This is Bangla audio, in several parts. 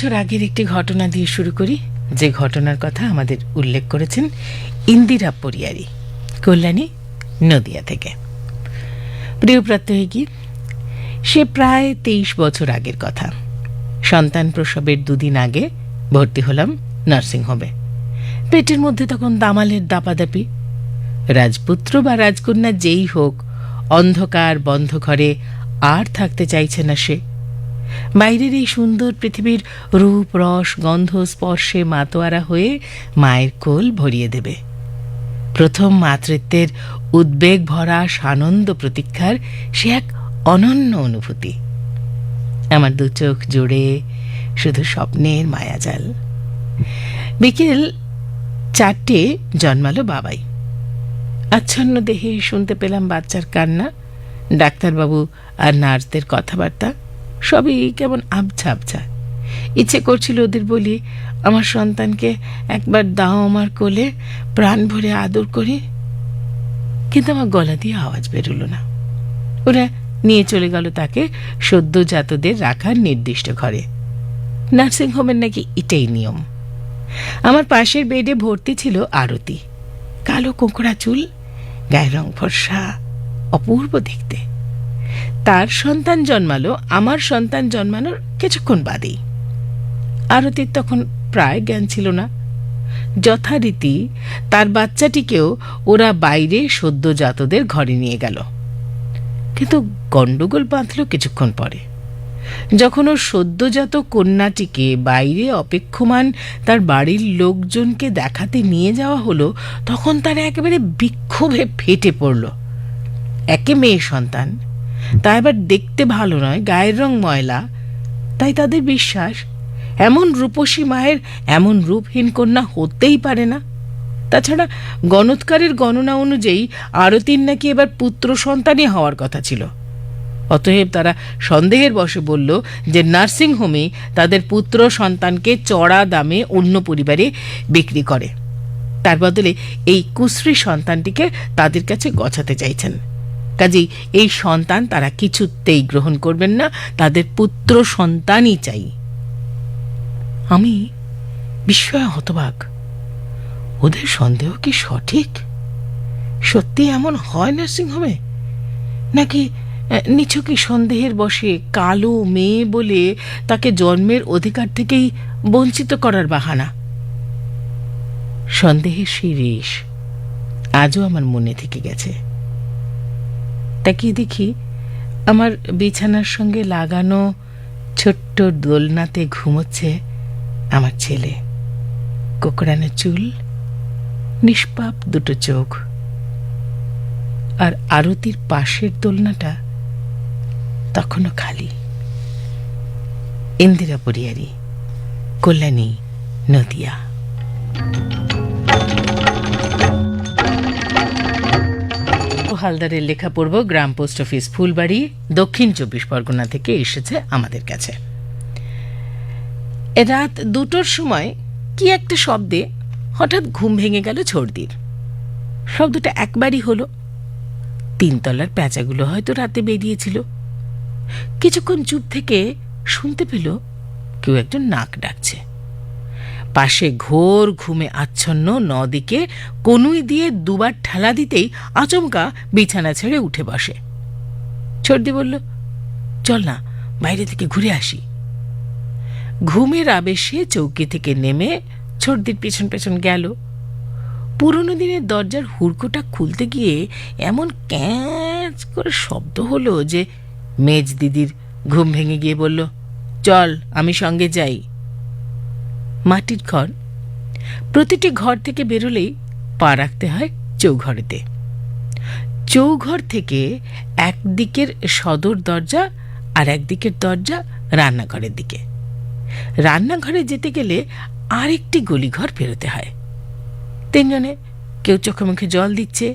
বছর আগের একটি ঘটনা দিয়ে শুরু করি। যে ঘটনার কথা আমাদের উল্লেখ করেছেন ইন্দিরা পরিয়ারি, কল্যাণী নদিয়া থেকে। প্রিয় প্রত্যয়ী সে প্রায় তেইশ বছর আগের কথা। সন্তান প্রসবের দুদিন আগে ভর্তি হলাম নার্সিংহোমে। পেটের মধ্যে তখন দামালের দাপাদাপি। রাজপুত্র বা রাজকন্যা যেই হোক, অন্ধকার বন্ধ ঘরে আর থাকতে চাইছে না সে। বাইরের এই সুন্দর পৃথিবীর রূপ, রস, গন্ধ, স্পর্শে মাতোয়ারা হয়ে মায়ের কোল ভরিয়ে দেবে। প্রথম মাতৃত্বের উদ্বেগ ভরা সানন্দ প্রতীক্ষার সে এক অনন্য অনুভূতি। আমার দু চোখ জুড়ে শুধু স্বপ্নের মায়াজাল। বিকেল চারটে জন্মালো বাবাই। আচ্ছন্ন দেহে শুনতে পেলাম বাচ্চার কান্না। ডাক্তারবাবু আর নার্সদের কথাবার্তা। সবই কেমন আবছা আবছা। ইচ্ছে করছিল ওদের বলি, আমার সন্তানকে একবার দাও আমার কোলে, প্রাণ ভরে আদর করি। কিন্তু আমার গলা দিয়ে আওয়াজ বেরোলো না। ওরা নিয়ে চলে গেল তাকে সদ্যজাতদের রাখার নির্দিষ্ট ঘরে। নার্সিংহোমের নাকি এটাই নিয়ম। আমার পাশের বেডে ভর্তি ছিল আরতি। কালো কোঁকড়া চুল, গায়ের রং ফর্সা, অপূর্ব দেখতে। তার সন্তান জন্মালো, আমার সন্তান জন্মানোর কিছুক্ষণ বাদেই। আরতির তখন প্রায় জ্ঞান ছিল না। যথারীতি তার বাচ্চাটিকেও ওরা বাইরে সদ্যজাতদের ঘরে নিয়ে গেল। কিন্তু গণ্ডগোল বাঁধল কিছুক্ষণ পরে। যখন ওর সদ্যজাত কন্যাটিকে বাইরে অপেক্ষমান তার বাড়ির লোকজনকে দেখাতে নিয়ে যাওয়া হলো, তখন তারা একেবারে বিক্ষোভে ফেটে পড়ল। একে মেয়ে সন্তান তা এবার দেখতে ভালো নয়, গায়ের রং ময়লা। তাই তাদের বিশ্বাস, এমন রূপসী মায়ের এমন রূপহীন কন্যা হতেই পারে না। তাছাড়া গণৎকারের গণনা অনুযায়ী আরতির নাকি এবার পুত্র সন্তানই হওয়ার কথা ছিল। অতএব তারা সন্দেহের বশে বলল যে নার্সিং হোমে তাদের পুত্র সন্তানকে চড়া দামে অন্য পরিবারে বিক্রি করে। তার বদলে এই কুশ্রী সন্তানটিকে তাদের কাছে গছাতে চাইছেন। কাজেই এই সন্তান তারা কিছুতেই গ্রহণ করবেন না, তাদের পুত্র সন্তানই চাই। আমি বিস্ময় হতবাক। ওদের সন্দেহ কি সঠিক? সত্যি এমন হয় নার্সিংহোমে? নাকি নিছকই সন্দেহের বসে কালো মেয়ে বলে তাকে জন্মের অধিকার থেকেই বঞ্চিত করার বাহানা? সন্দেহের সেই রেশ আজও আমার মনে থেকে গেছে। তাকিয়ে দেখি আমার বিছানার সঙ্গে লাগানো ছোট্ট দোলনাতে ঘুমোচ্ছে আমার ছেলে। কোকড়ানো চুল, নিষ্পাপ দুটো চোখ। আর আরতির পাশের দোলনাটা তখনও খালি। ইন্দিরা পরিয়ারি, কল্যাণী, নদিয়া। হালদারের লেখা পড়ব গ্রাম পোস্ট অফিস ফুলবাড়ি, দক্ষিণ চব্বিশ পরগনা থেকে এসেছে আমাদের কাছে। রাত দুটোর সময় কি একটা শব্দে হঠাৎ ঘুম ভেঙে গেল ছর্দির শব্দটা একবারই হলো। তিনতলার প্যাঁচাগুলো হয়তো রাতে বেরিয়েছিল। কিছুক্ষণ চুপ থেকে শুনতে পেল কেউ একজন নাক ডাকছে। পাশে ঘোর ঘুমে আচ্ছন্ন নদিকে কনুই দিয়ে দুবার ঠেলা দিতেই আচমকা বিছানা ছেড়ে উঠে বসে। ছর্দি বলল, চল না, বাইরে থেকে ঘুরে আসি। ঘুমের আবেশে চৌকি থেকে নেমে ছর্দির পেছন পেছন গেল। পুরনো দিনের দরজার হুড়কোটা খুলতে গিয়ে এমন ক্যাঁচ করে শব্দ হলো যে মেজ দিদির ঘুম ভেঙে গিয়ে বলল, চল, আমি সঙ্গে যাই। মাটির ঘর। প্রতিটি ঘর থেকে বেরোলেই পা রাখতে হয় চৌঘরেতে। চৌঘর থেকে একদিকের সদর দরজা আর একদিকের দরজা রান্নাঘরের দিকে। রান্নাঘরে যেতে গেলে আরেকটি গলিঘর পেরোতে হয়। তিনজনে কেউ চোখে মুখে জল দিচ্ছে,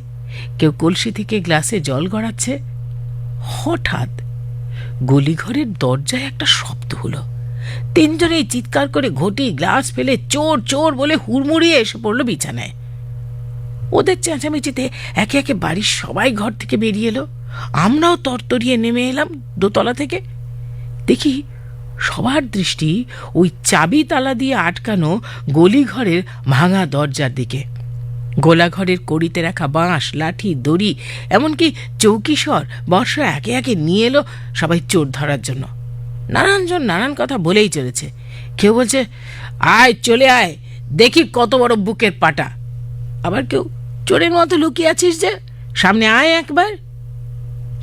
কেউ কলসি থেকে গ্লাসে জল গড়াচ্ছে। হঠাৎ গলিঘরের দরজায় একটা শব্দ হলো। তিনজনেই চিৎকার করে ঘটি গ্লাস ফেলে চোর চোর বলে হুড়মুড়িয়ে এসে পড়ল বিছানায়। ওদের চেঁচামেচিতে একে একে বাড়ির সবাই ঘর থেকে বেরিয়ে এলো। আমরাও তরতরিয়ে নেমে এলাম দোতলা থেকে। দেখি সবার দৃষ্টি ওই চাবি তালা দিয়ে আটকানো গলিঘরের ভাঙা দরজার দিকে। গোলাঘরের কড়িতে রাখা বাঁশ, লাঠি, দড়ি, এমনকি চৌকিশর বর্ষা একে একে নিয়ে এলো সবাই চোর ধরার জন্য। নানানজন নানান কথা বলেই চলেছে। কেউ বলছে, আয়, চলে আয়, দেখি কত বড় বুকের পাটা। আবার কেউ, চোরের মতো লুকিয়ে আছিস যে, সামনে আয় একবার।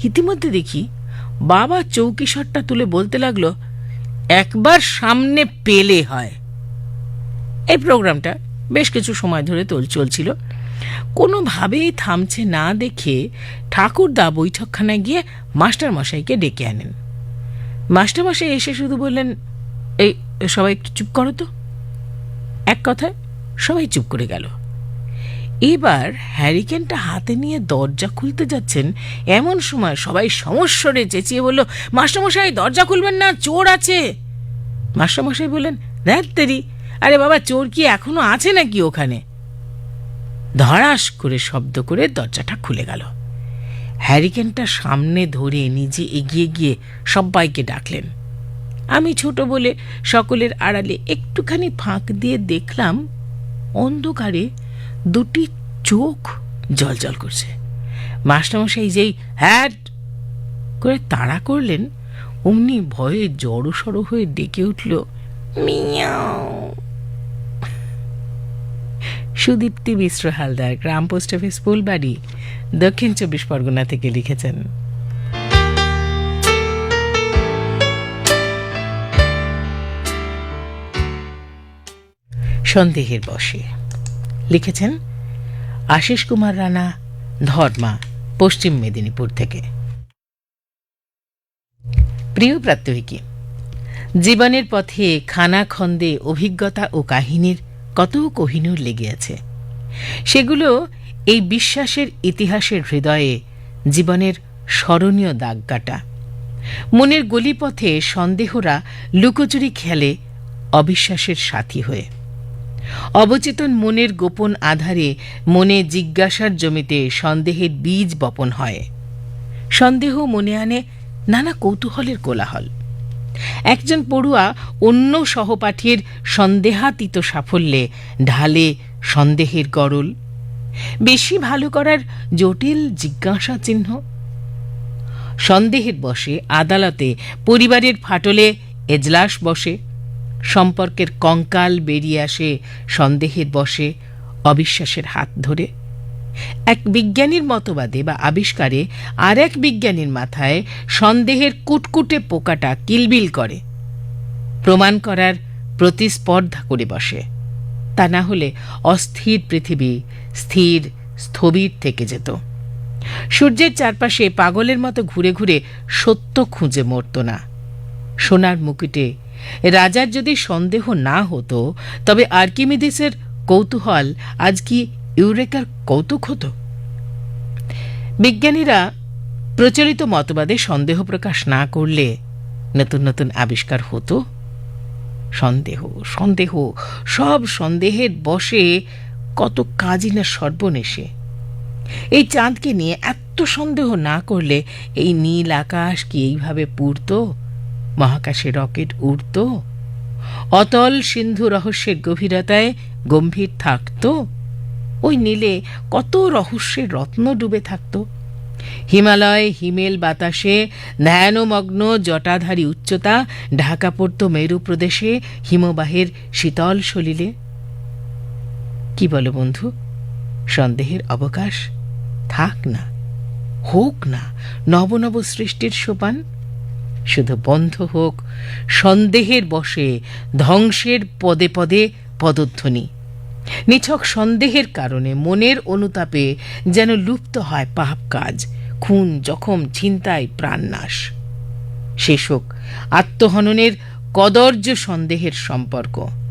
ইতিমধ্যে দেখি, বাবা চৌকিশরটা তুলে বলতে লাগল, একবার সামনে পেলে হয়। এই প্রোগ্রামটা বেশ কিছু সময় ধরে তোল, চলছিল। কোনোভাবেই থামছে না দেখে ঠাকুরদা বৈঠকখানায় গিয়ে মাস্টার মশাইকে ডেকে আনেন। মাস্টার মশাই এসে শুধু বললেন, এই, সবাই একটু চুপ করো তো। এক কথায় সবাই চুপ করে গেল। এবার হ্যারিকেনটা হাতে নিয়ে দরজা খুলতে যাচ্ছেন, এমন সময় সবাই সমস্বরে চেঁচিয়ে বলল, মাস্টারমশাই, দরজা খুলবেন না, চোর আছে। মাস্টারমশাই বললেন, দেখ তেরি, আরে বাবা, চোর কি এখনও আছে নাকি ওখানে? ধড়াস করে শব্দ করে দরজাটা খুলে গেল। হ্যারিকেনটা সামনে ধরে নিজে এগিয়ে গিয়ে সবাইকে ডাকলেন। আমি ছোট বলে সকলের আড়ালে একটুখানি ফাঁক দিয়ে দেখলাম অন্ধকারে দুটি চোখ জলজল করছে। মাস্টারমশাই যেই হ্যাট করে তাড়া করলেন, অমনি ভয়ে জড়সড় হয়ে ডেকে উঠল, মিয়াও। সুদীপ্তি মিশ্র হালদার, গ্রাম পোস্ট অফিস ফুলবাড়ি। দক্ষিণ চব্বিশ পরগনা থেকে লিখেছেন। সন্দেহের বসে লিখেছেন, আশিস কুমার রানা, ধর্মা, পশ্চিম মেদিনীপুর থেকে। প্রিয় প্রাত্যহিকী, জীবনের পথে খানা খন্দে অভিজ্ঞতা ও কাহিনীর কত কহিনুর লেগে আছে সেগুলো এই বিশ্বাসের ইতিহাসের হৃদয়ে জীবনের স্মরণীয় দাগ কাটা। মনের গলিপথে সন্দেহরা লুকোচুরি খেলে অবিশ্বাসের সাথী হয়ে। অবচেতন মনের গোপন আধারে মনে জিজ্ঞাসার জমিতে সন্দেহের বীজ বপন হয়। সন্দেহ মনে আনে নানা কৌতূহলের কোলাহল। একজন পড়ুয়া অন্য সহপাঠীর সন্দেহাতীত সাফল্যে ঢালে সন্দেহের গরল। বেশি ভালো করার জটিল জিজ্ঞাসা চিহ্ন। সন্দেহের বসে আদালতে পরিবারের ফাটলে এজলাস বসে, সম্পর্কের কঙ্কাল বেরিয়ে আসে সন্দেহের বসে অবিশ্বাসের হাত ধরে। এক বিজ্ঞানীর মতবাদে বা আবিষ্কারে আর এক বিজ্ঞানীর মাথায় সন্দেহের কুটকুটে পোকাটা কিলবিল করে। প্রমাণ করার প্রতিস্পর্ধা করে বসে। তা না হলে অস্থির পৃথিবী স্থির, স্থবির থেকে যেত। সূর্যের চারপাশে পাগলের মতো ঘুরে ঘুরে সত্য খুঁজে মরত না। সোনার মুকুটে রাজার যদি সন্দেহ না হতো, তবে আর্কিমিডিসের কৌতূহল আজ কি ইউরেকার কৌতুক হতো? বিজ্ঞানীরা প্রচলিত মতবাদে সন্দেহ প্রকাশ না করলে নতুন নতুন আবিষ্কার হতো। সন্দেহ সন্দেহ, সব সন্দেহের বসে কত কাজই না সর্বনেশে। এই চাঁদকে নিয়ে এত সন্দেহ না করলে এই নীল আকাশ কি এইভাবে পুড়ত? মহাকাশে রকেট উড়ত? অতল সিন্ধু রহস্যের গভীরতায় গম্ভীর থাকত? ওই নীলে কত রহস্যের রত্ন ডুবে থাকত? হিমালয়, হিমেল বাতাসে ধ্যানমগ্ন জটাধারী উচ্চতা, ঢাকা পড়ত মেরু প্রদেশে, হিমবাহের শীতল সলিলে। কি বলো বন্ধু? সন্দেহের অবকাশ থাক না, হোক না, নব নব সৃষ্টির সোপান। শুধু বন্ধ হোক, সন্দেহের বসে ধ্বংসের পদে পদে পদধ্বনি। নিছক সন্দেহের কারণে মনের অনুতাপে যেন লুপ্ত হয় পাপ কাজ, খুন, জখম, ছিনতাই, প্রাণনাশ। শেষ হোক, আত্মহননের কদর্য সন্দেহের সম্পর্ক।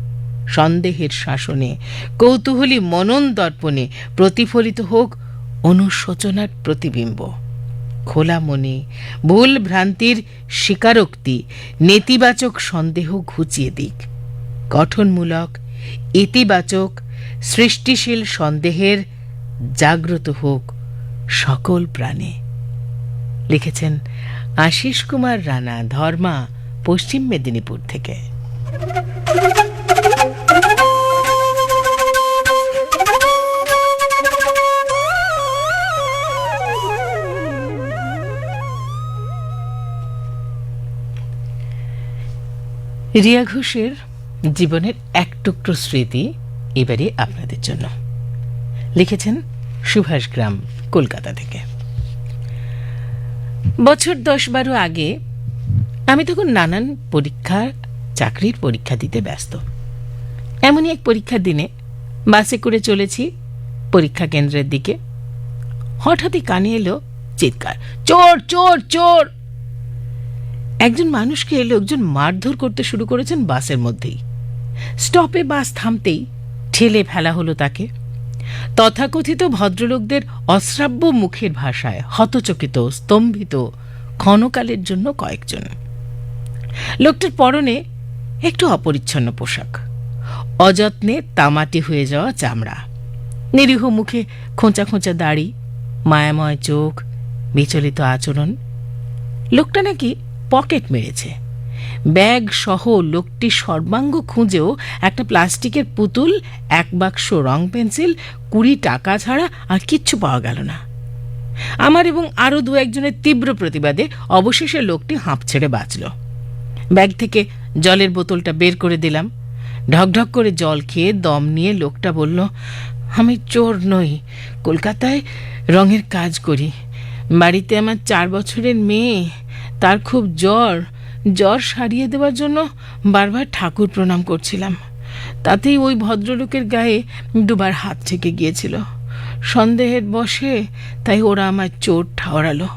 সন্দেহের শাসনে। কৌতূহলী মনন দর্পণে প্রতিফলিত হোক অনুশোচনার প্রতিবিম্ব। খোলা মনে, ভুল ভ্রান্তির স্বীকারোক্তি, নেতিবাচক সন্দেহ ঘুচিয়ে দিক। গঠনমূলক, ইতিবাচক, সৃষ্টিশীল সন্দেহের জাগ্রত হোক সকল প্রাণে। লিখেছেন আশিস কুমার রানা, ধর্মা, পশ্চিম মেদিনীপুর থেকে। রিয়া ঘোষের জীবনের এক টুকরো স্মৃতি এবারে আপনাদের জন্য। লিখেছেন সুভাষ গ্রাম, কলকাতা থেকে। বছর দশ বারো আগে আমি তখন নানান পরীক্ষা, চাকরির পরীক্ষা দিতে ব্যস্ত। এমনই এক পরীক্ষার দিনে বাসে করে চলেছি পরীক্ষা কেন্দ্রের দিকে। হঠাৎই কানে এলো চিৎকার, চোর চোর চোর! একজন মানুষকে লোকজন মারধর করতে শুরু করেছেন বাসের মধ্যেই। স্টপে বাস থামতেই ঠেলে ফেলা হলো তাকে। তথাকথিত ভদ্রলোকদের অশ্রাব্য মুখের ভাষায় হতচকিত, স্তম্ভিত, ক্ষণকালের জন্য কয়েকজন। লোকটার পরনে একটু অপরিচ্ছন্ন পোশাক। অযত্নে তামাটি হয়ে যাওয়া চামড়া। নিরীহ মুখে খোঁচা খোঁচা দাড়ি, মায়াময় চোখ, বিচলিত আচরণ। লোকটা নাকি পকেট মেরেছে। ব্যাগ সহ লোকটি সর্বাঙ্গ খুঁজেও একটা প্লাস্টিকের পুতুল, এক বাক্স রং পেন্সিল, কুড়ি টাকা ছাড়া আর কিচ্ছু পাওয়া গেল না। আমার এবং আরও দু একজনের তীব্র প্রতিবাদে অবশেষে লোকটি হাঁপ ছেড়ে বাঁচল। ব্যাগ থেকে জলের বোতলটা বের করে দিলাম। ঢকঢক করে জল খেয়ে দম নিয়ে লোকটা বলল, আমি চোর নই, কলকাতায় রঙের কাজ করি। বাড়িতে আমার চার বছরের মেয়ে তার খুব জ্বর। জ্বর সারিয়ে দেওয়ার জন্য বারবার ঠাকুর প্রণাম করছিলাম। তাতেই ওই ভদ্রলোকের গায়ে দুবার হাত থেকে গিয়েছিল। সন্দেহের বসে তাই ওরা আমার চোর ঠাওরালো।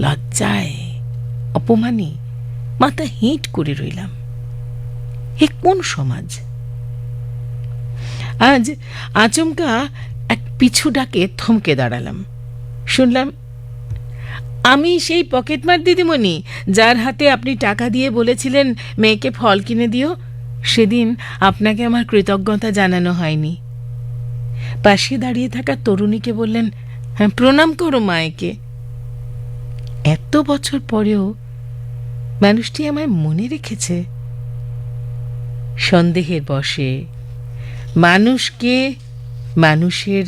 লজ্জায়, অপমানে মাথা হিট করে রইলাম। এ কোন সমাজ? আজ আচমকা এক পিছু ডাকে থমকে দাঁড়ালাম। শুনলাম আমি সেই পকেটমার দিদিমণি, যার হাতে আপনি টাকা দিয়ে বলেছিলেন মেয়েকে ফল কিনে দিও, সেদিন আপনাকে আমার কৃতজ্ঞতা জানানো হয়নি। পাশে দাঁড়িয়ে থাকা তরুণীকে বললেন হ্যাঁ প্রণাম করো মায়েকে। এত বছর পরেও মানুষটি আমায় মনে রেখেছে। সন্দেহের বসে মানুষকে মানুষের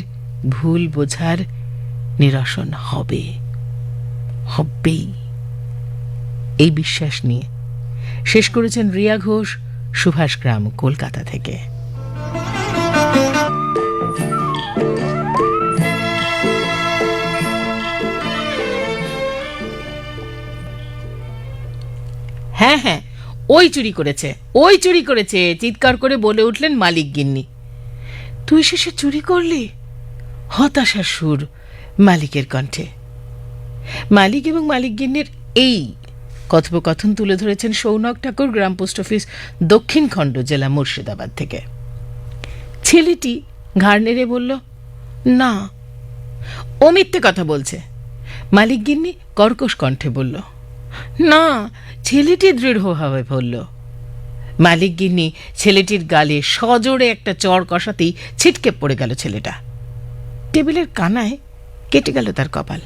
ভুল বোঝার নিরসন হবে। হবেই এই বিশ্বাস নিয়ে। শেষ করেছেন রিয়া ঘোষ, সুভাষ গ্রাম, কলকাতা থেকে। হ্যাঁ হ্যাঁ ওই চুরি করেছে, ওই চুরি করেছে, চিৎকার করে বলে উঠলেন মালিক গিন্নি। তুই শেষে চুরি করলি? হতাশার সুর মালিকের কণ্ঠে। মালিক এবং মালিক গিন্নির এই কথোপকথন তুলে ধরেছেন সৌনক ঠাকুর গ্রাম পোস্ট অফিস দক্ষিণ খণ্ড জেলা মুর্শিদাবাদ থেকে। ছেলেটি ঘাড় নেড়ে বলল, না। ও মিথ্যে কথা বলছে। মালিক গিন্নি কর্কশ কণ্ঠে বলল, না, ছেলেটি দৃঢ়ভাবে বলল। মালিক গিন্নি ছেলেটির গালে সজোরে একটা চর কষাতেই ছিটকে পড়ে গেল ছেলেটা। টেবিলের কানায় কেটে গেল তার কপাল।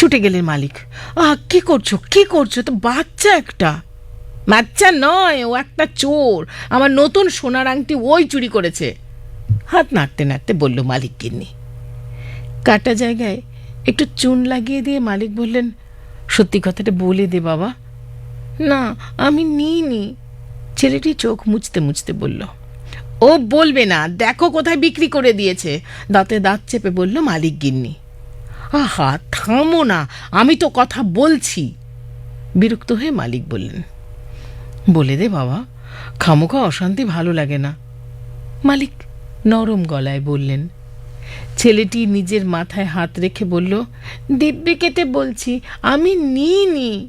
ছুটে গেলেন মালিক। আহ, কি করছ? কি করছ? তো বাচ্চা একটা। বাচ্চা নয়, ও একটা চোর। আমার নতুন সোনার আংটি ওই চুরি করেছে। হাত নাড়তে নাড়তে বলল মালিক গিন্নি। কাটা জায়গায় একটু চুন লাগিয়ে দিয়ে মালিক বললেন, সত্যি কথাটা বলে দে বাবা। না, আমি নিইনি। ছেলেটি চোখ মুছতে মুছতে বলল, ও বলবে না, দেখো কোথায় বিক্রি করে দিয়েছে। দাঁতে দাঁত চেপে বলল মালিক গিন্নি। আহা, থামো না, আমি তো কথা বলছি। বিরক্ত হয়ে মালিক বললেন, বলে দে বাবা, খামোখা অশান্তি ভালো লাগে না। মালিক নরম গলায় বললেন, ছেলেটি নিজের মাথায় হাত রেখে বলল দিব্যি কেটে বলছি, আমি নিইনি।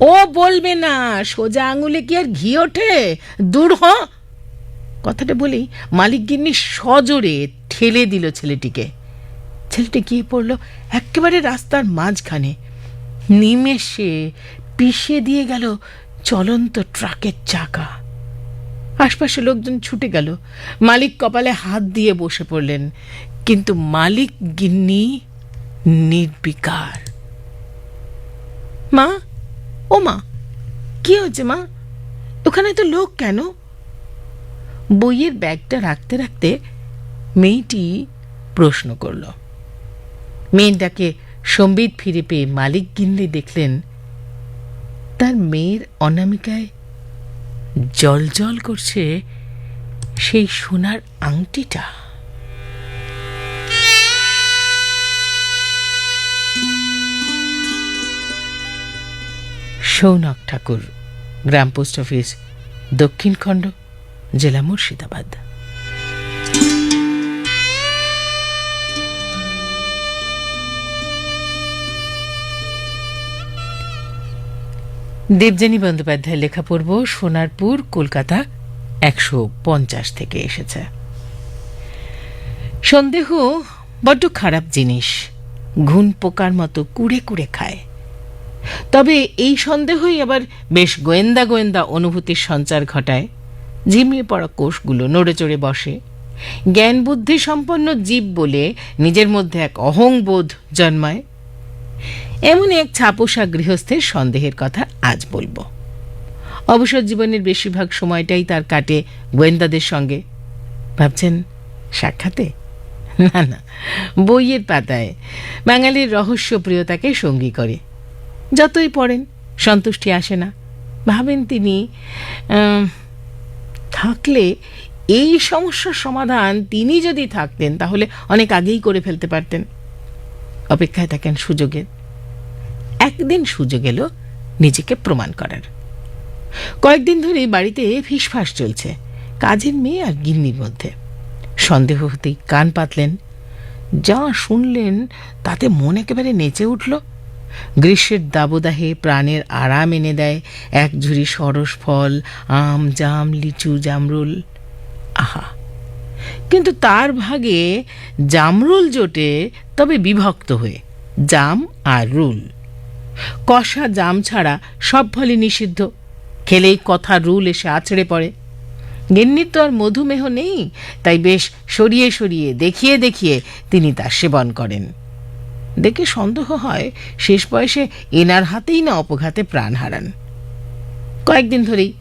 ও বলবে না, সোজা আঙুলে কি আর ঘি ওঠে? দূর হ। কথাটা বলেই মালিক গিন্নি সজোরে ঠেলে দিল ছেলেটিকে। ছেলেটি গিয়ে পড়ল একেবারে রাস্তার মাঝখানে। নিমেষে পিষে দিয়ে গেল চলন্ত ট্রাকের চাকা। আশপাশে লোকজন ছুটে গেল। মালিক কপালে হাত দিয়ে বসে পড়লেন। কিন্তু মালিক গিন্নি নির্বিকার। মা, ও মা, কি হচ্ছে মা? ওখানে তো লোক কেন? বইয়ের ব্যাগটা রাখতে রাখতে মেয়েটি প্রশ্ন করল। মেয়েটাকে সম্বিত ফিরে পেয়ে মালিক গিন্নি দেখলেন, তার মেয়ের অনামিকায় জল জল করছে সেই সোনার আংটিটা। সৌনক ঠাকুর, গ্রাম পোস্ট অফিস দক্ষিণখণ্ড জেলা মুর্শিদাবাদ। দেবযানী বন্দ্যোপাধ্যায় লেখা পড়ব সোনারপুর, কলকাতা একশো পঞ্চাশ থেকে এসেছে। সন্দেহ বড্ড খারাপ জিনিস। ঘুন পোকার মতো কুড়ে কুড়ে খায়। তবে এই সন্দেহই আবার বেশ গোয়েন্দা গোয়েন্দা অনুভূতির সঞ্চার ঘটায়। ঝিমিয়ে পড়া কোষগুলো নড়ে চড়ে বসে। জ্ঞান বুদ্ধি সম্পন্ন জীব বলে নিজের মধ্যে এক অহংবোধ জন্মায়। এমন এক ছাপোষা গৃহস্থের সন্দেহের কথা আজ বলব। অবসর জীবনের বেশিরভাগ সময়টাই তার কাটে গোয়েন্দাদের সঙ্গে। ভাবছেন, সাক্ষাতে? না না, বইয়ের পাতায়। বাঙালির রহস্যপ্রিয়তাকে সঙ্গী করে। যতই পড়েন, সন্তুষ্টি আসে না। ভাবেন তিনি থাকলে এই সমস্যার সমাধান তিনি যদি থাকতেন, তাহলে অনেক আগেই করে ফেলতে পারতেন। অপেক্ষায় থাকেন সুযোগের। একদিন সুযোগ এলো নিজেকে প্রমাণ করার। কয়েকদিন ধরে বাড়িতে ফিসফাস চলছে, কাজের মেয়ে আর গিন্নির মধ্যে। সন্দেহ হতেই কান পাতলেন। যা শুনলেন তাতে মন একেবারে নেচে উঠল। গ্রীষ্মের দাবদাহে প্রাণের আরাম এনে দেয় এক ঝুড়ি সরস ফল, আম, জাম, লিচু, জামরুল। আহা! কিন্তু তার ভাগে জামরুল জোটে তবে বিভক্ত হয়ে জাম আর রুল। কষা জাম ছাড়া সব ফলই নিষিদ্ধ। খেলেই কথা রুল এসে আছড়ে পড়ে। গিন্নির তো আর মধুমেহ নেই, তাই বেশ সরিয়ে সরিয়ে দেখিয়ে দেখিয়ে তিনি তা সেবন করেন। দেখে সন্দেহ হয় শেষ বয়সে এনার হাতেই না অপঘাতে প্রাণ হারান। কয়েকদিন ধরেই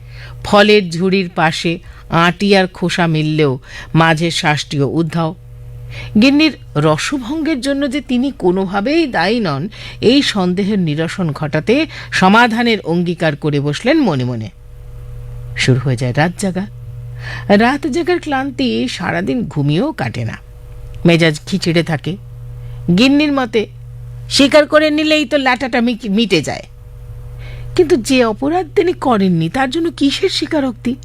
ফলের ঝুড়ির পাশে আঁটি আর খোসা মিললেও মাঝের শ্বাসটিও উদ্ধাও গিন্নির রসভঙ্গের জন্য যে তিনি কোনোভাবেই দায়ী নন, এই সন্দেহের নিরসন ঘটাতে সমাধানের অঙ্গীকার করে বসলেন মনে মনে। শুরু হয়ে যায় রাত জাগা। রাত জাগার ক্লান্তি সারাদিন ঘুমিয়েও কাটে না। মেজাজ খিচিড়ে থাকে। গিন্নির মতে স্বীকার করে নিলেই তো লাটাটা মিটে যায়। কিন্তু যে অপরাধ তিনি করেননি, তার জন্য কিসের স্বীকারোক্তি?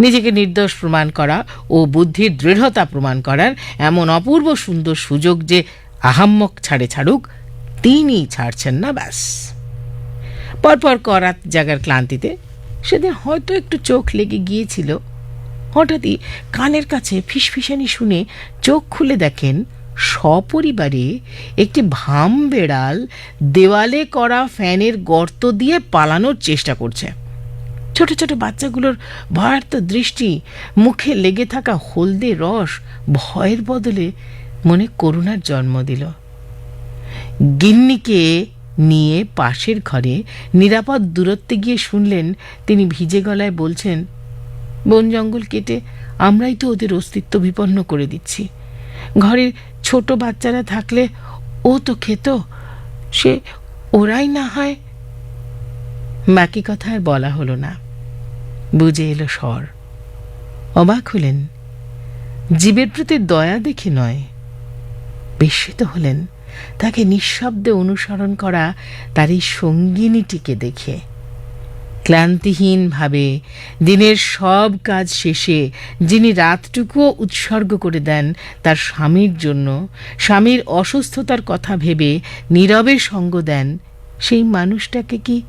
নিজেকে নির্দোষ প্রমাণ করা ও বুদ্ধির দৃঢ়তা প্রমাণ করার এমন অপূর্ব সুন্দর সুযোগ যে আহাম্মক ছাড়ে ছাড়ুক তিনি ছাড়ছেন না, ব্যাস। পরপর করাত জাগার ক্লান্তিতে সেদিন হয়তো একটু চোখ লেগে গিয়েছিল। হঠাৎই কানের কাছে ফিসফিসানি শুনে চোখ খুলে দেখেন সপরিবারে একটি ভাম বেড়াল দেওয়ালে করা ফ্যানের গর্ত দিয়ে পালানোর চেষ্টা করছে। ছোট ছোট বাচ্চাগুলোর ভয়ার্থ দৃষ্টি, মুখে লেগে থাকা হলদে রস ভয়ের বদলে মনে করুণার জন্ম দিল। গিন্নিকে নিয়ে পাশের ঘরে নিরাপদ দূরত্বে গিয়ে শুনলেন তিনি ভিজে গলায় বলছেন, বন জঙ্গল কেটে আমরাই তো ওদের অস্তিত্ব বিপন্ন করে দিচ্ছি। ঘরের ছোট বাচ্চারা থাকলে ও তো খেত, সে ওরাই না হয় বাকি কথা আর বলা হলো না। বুঝে এলো স্বর। অবাক হলেন। জীবের প্রতি দয়া দেখে নয়। বিস্মিত হলেন। তাকে নিঃশব্দে অনুসরণ করা তার এই সঙ্গিনীটিকে দেখে। ক্লান্তিহীনভাবে দিনের সব কাজ শেষে যিনি রাতটুকুও উৎসর্গ করে দেন তার স্বামীর জন্য, স্বামীর অসুস্থতার কথা ভেবে নীরবে সঙ্গ দেন, সেই মানুষটাকে কি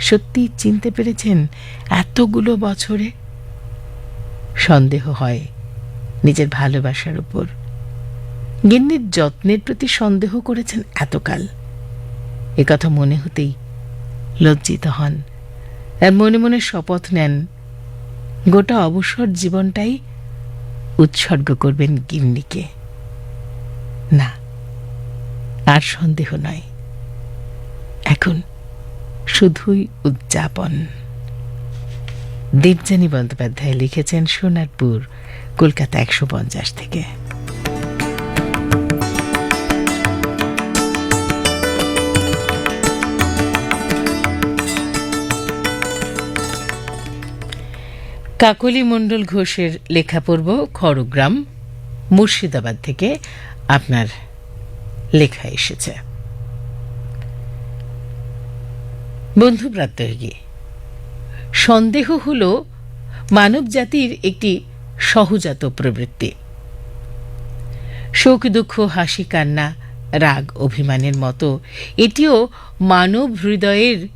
সত্যি চিনতে পেরেছেন এতগুলো বছরে? সন্দেহ হয় নিজের ভালোবাসার উপর। গিন্নির যত্নের প্রতি সন্দেহ করেছেন এতকাল। একথা মনে হতেই লজ্জিত হন আর মনে মনে শপথ নেন, গোটা অবসর জীবনটাই উৎসর্গ করবেন গিন্নিকে। না, আর সন্দেহ নয়। এখন শুধুই উদযাপন। দেবযানী বন্দ্যোপাধ্যায় লিখেছেন সোনারপুর, কলকাতা একশো পঞ্চাশ থেকে। কাকলি মণ্ডল ঘোষের লেখা পড়ব খড়গ্রাম, মুর্শিদাবাদ থেকে আপনার লেখা এসেছে। বন্ধু প্রাত্যহিকী সন্দেহ হল মানব জাতির একটি সহজাত প্রবৃত্তি। শোক, দুঃখ, হাসি, কান্না, রাগ, অভিমানের মতো এটিও মানব হৃদয়ের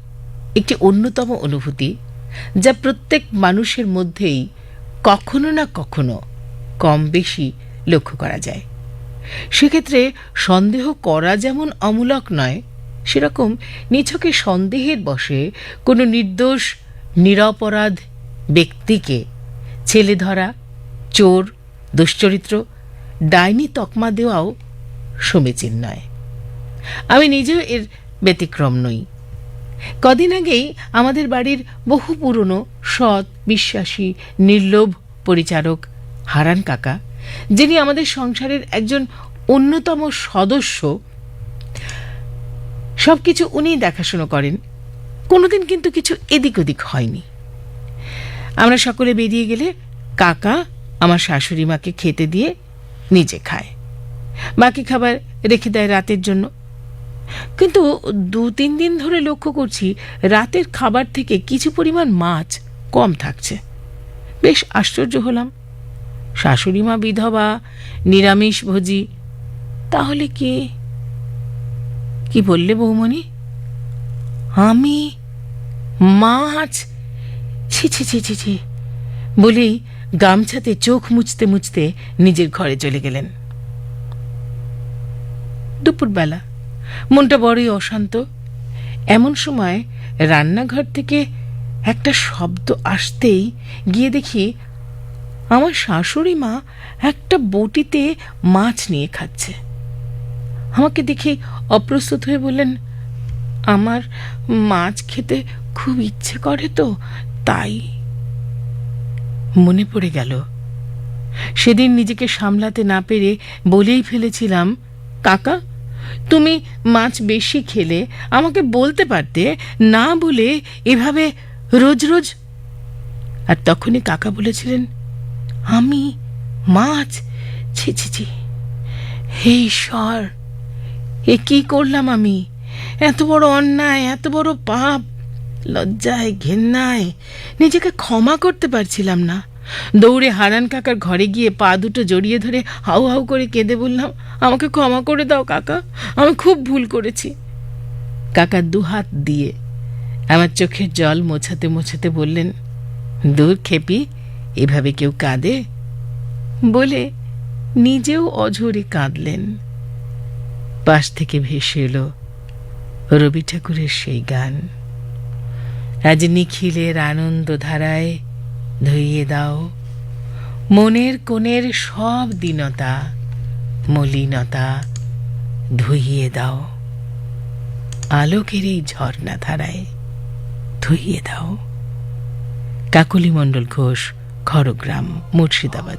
একটি অন্যতম অনুভূতি, যা প্রত্যেক মানুষের মধ্যেই কখনো না কখনো কম বেশি লক্ষ্য করা যায়। সেক্ষেত্রে সন্দেহ করা যেমন অমূলক নয় সেরকম নিছকে সন্দেহের বশে কোনো নির্দোষ, নিরপরাধ ব্যক্তিকে ছেলে ধরা, চোর, দুশ্চরিত্র, ডাইনি তকমা দেওয়াও সমীচীন নয়। আমি নিজেও এর ব্যতিক্রম নই। কদিন আগেই আমাদের বাড়ির বহু পুরনো, সৎ, বিশ্বাসী, নির্লোভ পরিচারক হারান কাকা, যিনি আমাদের সংসারের একজন অন্যতম সদস্য সব কিছু উনিই দেখাশুনো করেন। কোনোদিন কিন্তু কিছু এদিক ওদিক হয়নি। আমরা সকলে বেরিয়ে গেলে কাকা আমার শাশুড়ি মাকে খেতে দিয়ে নিজে খায়। বাকি খাবার রেখে দেয় রাতের জন্য। কিন্তু দু তিন দিন ধরে লক্ষ্য করছি রাতের খাবার থেকে কিছু পরিমাণ মাছ কম থাকছে। বেশ আশ্চর্য হলাম। শাশুড়ি মা বিধবা নিরামিষ ভোজি তাহলে কি কি বললে বৌমণি? আমি? মাছ ছি ছি ছি ছি ছি। বলেই গামছাতে চোখ মুছতে মুছতে নিজের ঘরে চলে গেলেন। দুপুরবেলা। মনটা বড়ই অশান্ত। এমন সময় রান্নাঘর থেকে একটা শব্দ আসতেই গিয়ে দেখি আমার শাশুড়ি মা একটা বটিতে মাছ নিয়ে খাচ্ছে। আমাকে দেখে অপ্রস্তুত হয়ে বললেন, আমার মাছ খেতে খুব ইচ্ছে করে তো, তাই মনে পড়ে গেল। সেদিন নিজেকে সামলাতে না পেরে বলেই ফেলেছিলাম, কাকা, তুমি মাছ বেশি খেলে, আমাকে বলতে পারতে, না বলে এভাবে রোজ রোজ? আর তখনই কাকা বলেছিলেন, আমি মাছ, ছি ছি ছি, হে ঈশ্বর! এ কি করলাম আমি? এত বড় অন্যায়, এত বড় পাপ, লজ্জায়, ঘেন্নায়, নিজেকে ক্ষমা করতে পারছিলাম না। দৌড়ে হারান কাকার ঘরে গিয়ে পা দুটো জড়িয়ে ধরে হাউ হাউ করে কেঁদে বললাম, আমাকে ক্ষমা করে দাও কাকা, আমি খুব ভুল করেছি। কাকা দুহাত দিয়ে আমার চোখের জল মোছাতে মোছাতে বললেন, দূর খেপি, এভাবে কেউ কাঁদে? বলে নিজেও অঝরে কাঁদলেন। পাশ থেকে ভেসে এলো রবি ঠাকুরের সেই গান। আজ নিখিলের আনন্দ ধারায় ধুইয়ে দাও মনের কোণের সব দীনতা, মলিনতা ধুইয়ে দাও। আলোকের এই ঝর্ণা ধারায় ধুইয়ে দাও। কাকলি মণ্ডল ঘোষ, খড়গ্রাম, মুর্শিদাবাদ।